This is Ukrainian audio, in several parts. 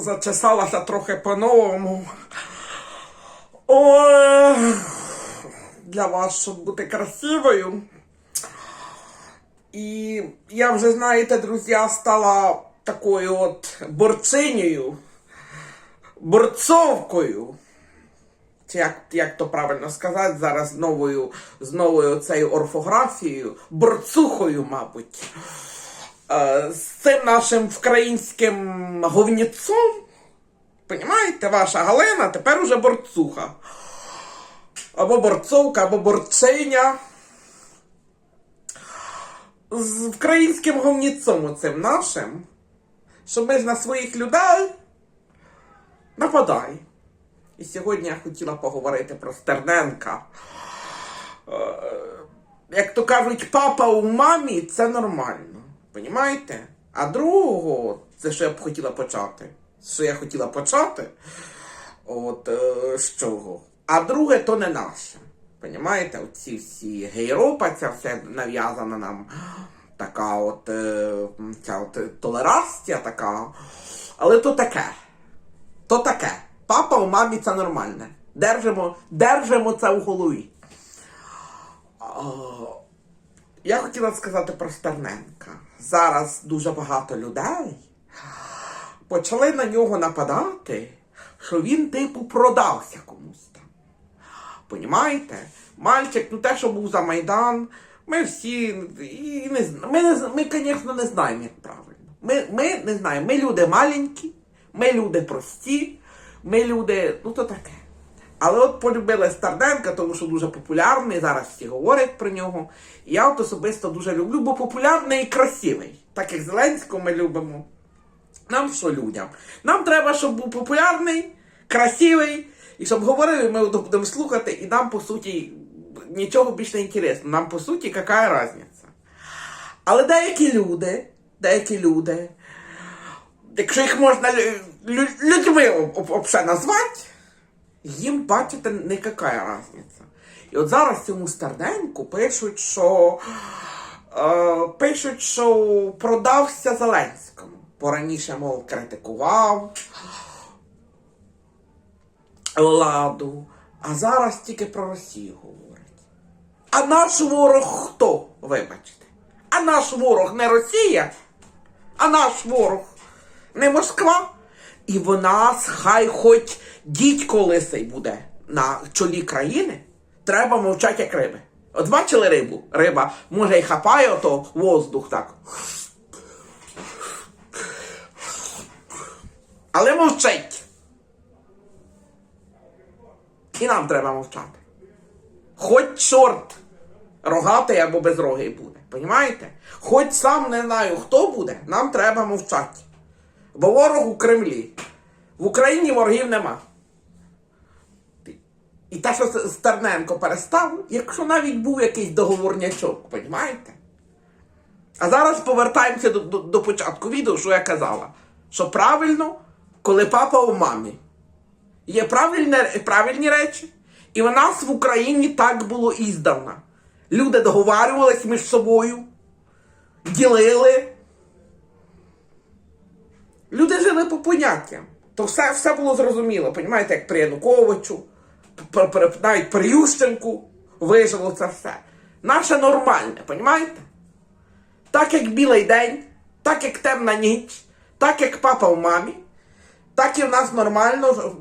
зачесалася трохи по-новому. Для вас, щоб бути красивою. І я вже, знаєте, друзі, стала такою от борцинею, борцовкою. Чи як, як то правильно сказати, зараз з новою, з новою цією орфографією, борцухою, мабуть. Е, з цим нашим українським говніцом. Понімаєте, ваша Галина тепер уже борцуха. Або борцовка, або борциня. З українським говніцом оцим нашим. Що ми ж на своїх людей нападай. І сьогодні я хотіла поговорити про Стерненка. Е, Як то кажуть, папа у мамі це нормально. Понімаєте? А другого, це що я б хотіла почати. Що я хотіла почати. От е, з чого? А друге то не наше. Понімаєте? Оці всі гейропа, ця все нав'язана нам. Така от, е, ця от толерастія така. Але то таке. То таке. Папа у мамі це нормальне. Держимо, держимо це у голові. Я хотіла сказати про Стерненка. Зараз дуже багато людей почали на нього нападати, що він, типу, продався комусь там. Понімаєте? Мальчик, ну те, що був за Майдан, ми всі і не Ми, ми, звісно, не знаємо, як правильно. Ми, ми не знаємо. Ми люди маленькі, ми люди прості, ми люди, ну то таке. Але от полюбили Старденка, тому що дуже популярний, зараз всі говорять про нього. Я от особисто дуже люблю, бо популярний і красивий. Так як Зеленського ми любимо. Нам що людям? Нам треба, щоб був популярний, красивий, і щоб говорили, ми будемо слухати, і нам, по суті, нічого більш не інтересно. Нам, по суті, яка різниця? Але деякі люди, деякі люди, якщо їх можна лю- лю- людьми обше назвати, їм, бачите, не яка різниця. І от зараз цьому Старденку пишуть, що е, пишуть, що продався Зеленському. Бо раніше, мов, критикував владу, а зараз тільки про Росію говорить. А наш ворог хто? Вибачте. А наш ворог не Росія, а наш ворог не Москва. І в нас хай хоч дідько лисий буде на чолі країни, треба мовчати як риби. От бачили рибу? Риба може й хапає ото воздух так. Але мовчить. І нам треба мовчати. Хоч чорт рогатий або безрогий буде. Понімаєте? Хоч сам не знаю, хто буде, нам треба мовчати. Ворог у Кремлі. В Україні ворогів нема. І те, що Стерненко перестав, якщо навіть був якийсь договорнячок, понімаєте? А зараз повертаємося до, до, до початку відео, що я казала. Що правильно, коли папа у мамі. Є правильні, правильні речі. І в нас в Україні так було іздавна. Люди договарювались між собою, ділили. Люди по поняттям. То все, все було зрозуміло, понімаєте, як при Януковичу, навіть при Ющенку вижило це все. Наше нормальне, понімаєте? Так як білий день, так як темна ніч, так як папа в мамі, так і в нас нормально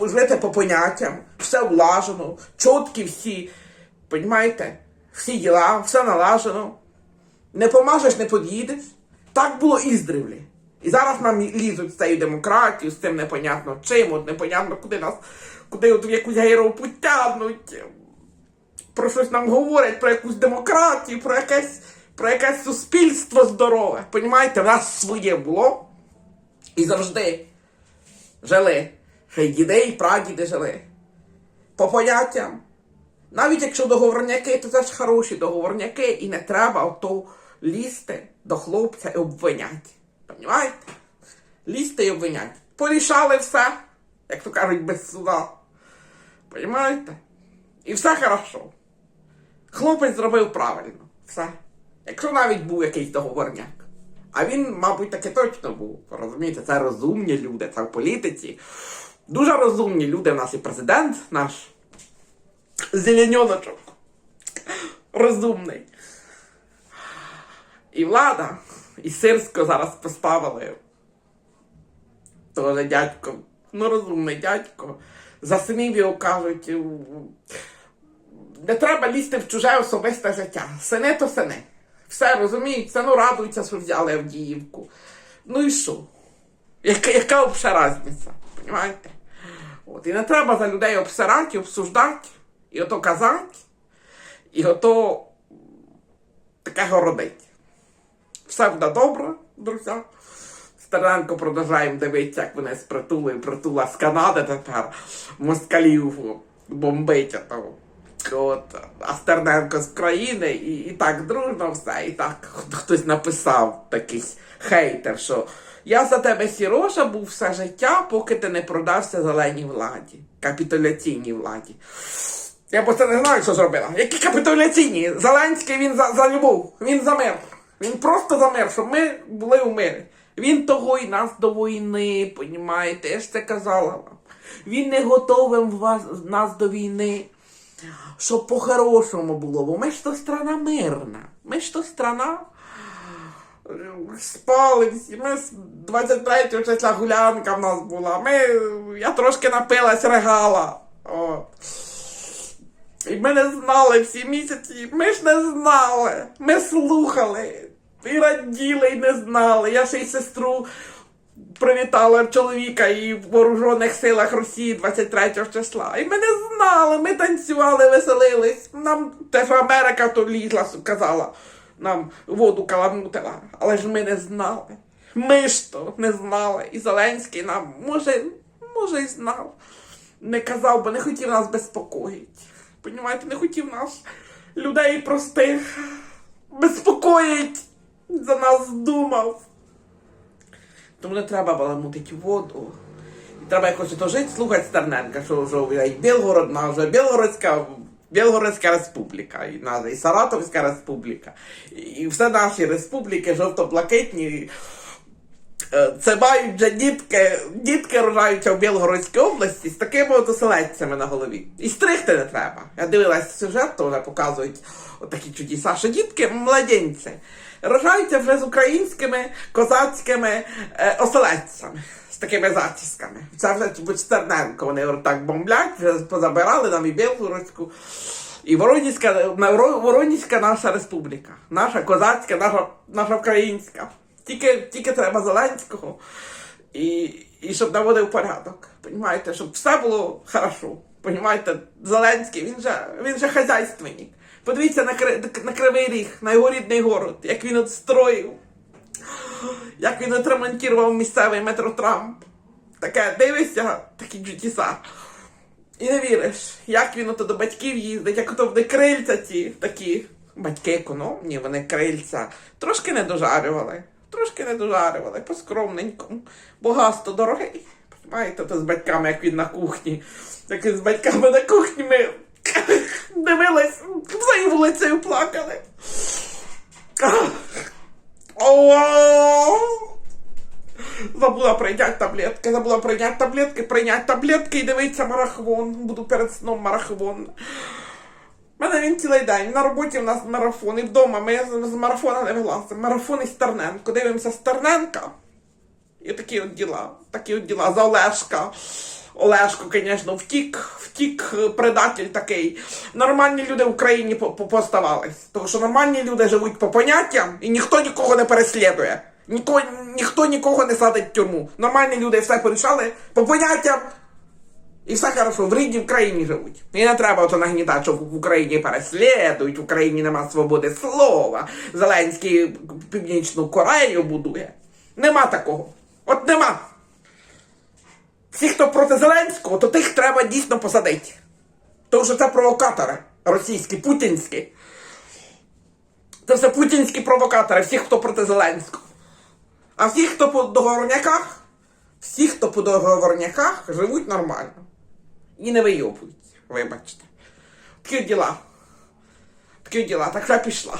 жити по поняттям, все влажено, чіткі всі, понімаєте? Всі діла, все налажено. Не помажеш, не під'їдеш. Так було іздрівлі. І зараз нам лізуть з цією демократією, з цим непонятно чим, от непонятно, куди нас, куди от в якусь гейрову тягнуть. Про щось нам говорять, про якусь демократію, про якесь, про якесь суспільство здорове. Понімаєте, в нас своє було і завжди жили. Ще й діди, і прадіди жили. По поняттям. Навіть якщо договорняки, то це ж хороші договорняки, і не треба ото лізти до хлопця і обвинять. Понімаєте? Лізти і обвинять. Порішали все, як то кажуть, без суда. Понімаєте? І все хорошо. Хлопець зробив правильно. Все. Якщо навіть був якийсь договорняк. А він, мабуть, таки точно був. Розумієте, це розумні люди, це в політиці. Дуже розумні люди в нас і президент наш. Зеленьоночок. Розумний. І влада, і Сирсько зараз поставили. Тоже дядько, ну розумний дядько. За синів його кажуть. Не треба лізти в чуже особисте життя. Сини то сини. Все розуміють, це ну радуються, що взяли Авдіївку. Ну і що? Яка, яка взагалі різниця? Понимаєте? От, і не треба за людей обсирати, обсуждати, і ото казати, і ото таке городить. Все буде добре, друзі. Стерненко продовжаємо дивитися, як вони з притули, притула з Канади тепер москалів бомбить. От, а з країни, і, і так дружно все. І так хтось написав такий хейтер, що я за тебе сіроша був все життя, поки ти не продався зеленій владі, капітуляційній владі. Я просто не знаю, що зробила. Які капітуляційні? Зеленський він за, за любов, він за мир. Він просто за мир, щоб ми були у мирі. Він того і нас до війни, понімаєте, я ж це казала вам. Він не готовим вас, нас до війни, щоб по-хорошому було. Бо ми ж то страна мирна. Ми ж то страна спали всі. Ми з 23 числа гулянка в нас була. Ми, я трошки напилась регала. От. І ми не знали всі місяці, ми ж не знали. Ми слухали. І раділи, і не знали. Я ще й сестру привітала чоловіка і в вооружених силах Росії 23 числа. І ми не знали, ми танцювали, веселились. Нам те, що Америка то лізла, казала, нам воду каламутила. Але ж ми не знали. Ми ж то не знали. І Зеленський нам, може, може, і знав. Не казав, бо не хотів нас безпокоїти. Понімаєте, не хотів нас, людей простих, безпокоїть, за нас думав. Тому не треба баламутити воду. І треба якось то жити, слухати Стерненка, що вже і Білгород, вже Білгородська, Білгородська республіка, і, і Саратовська республіка, і, все наші республіки жовто-блакитні. Е, Це мають вже дітки, дітки рожаються в Білгородській області з такими от оселедцями на голові. І стригти не треба. Я дивилась сюжет, то вже показують отакі чудеса, що дітки, младенці, рожаються вже з українськими козацькими е, оселедцями. З такими затісками. Це вже будь Стерненко, вони так бомблять, вже позабирали нам і Білгородську. І Воронізька, на- Воро- Воронізька наша республіка, наша козацька, наша, наша українська. Тільки, тільки треба Зеленського, і, і щоб наводив порядок. Понімаєте, щоб все було хорошо. Понімаєте, Зеленський, він же, він же хазяйственник. Подивіться на, на Кривий Ріг, на його рідний город, як він отстроїв, як він отремонтував місцевий метротрамп. Таке, дивишся, такі чудеса. І не віриш, як він ото до батьків їздить, як ото вони крильця ці такі. Батьки економні, вони крильця трошки не дожарювали. Трошки не дожарювали, по-скромненькому. Бо дорогий. Знаєте, то з батьками, як він на кухні. Як він з батьками на кухні ми дивились, за вулицею плакали. Забула прийняти таблетки, забула прийняти таблетки, прийняти таблетки і дивитися марафон. Буду перед сном марафон. У мене він цілий день. На роботі в нас марафон, і вдома ми з марафона не вилазимо. Марафон із Стерненко. Дивимося Стерненка. І такі от діла. Такі от діла. За Олешка. Олешко, звісно, втік, втік предатель такий. Нормальні люди в Україні по- по- поставались. Тому що нормальні люди живуть по поняттям і ніхто нікого не переслідує. Ніко, ніхто нікого не садить в тюрму. Нормальні люди все порішали по поняттям. І все хорошо, в рідній Україні живуть. І не треба ото нагнітати, що в Україні переслідують, в Україні нема свободи слова. Зеленський Північну Корею будує. Нема такого. От нема. Всі, хто проти Зеленського, то тих треба дійсно посадити. Тому що це провокатори російські, путінські. Це все путінські провокатори, всі, хто проти Зеленського. А всі, хто по договорняках, всі, хто по договорняках, живуть нормально. І не вийобують, вибачте. Такі діла. Такі діла, так я пішла.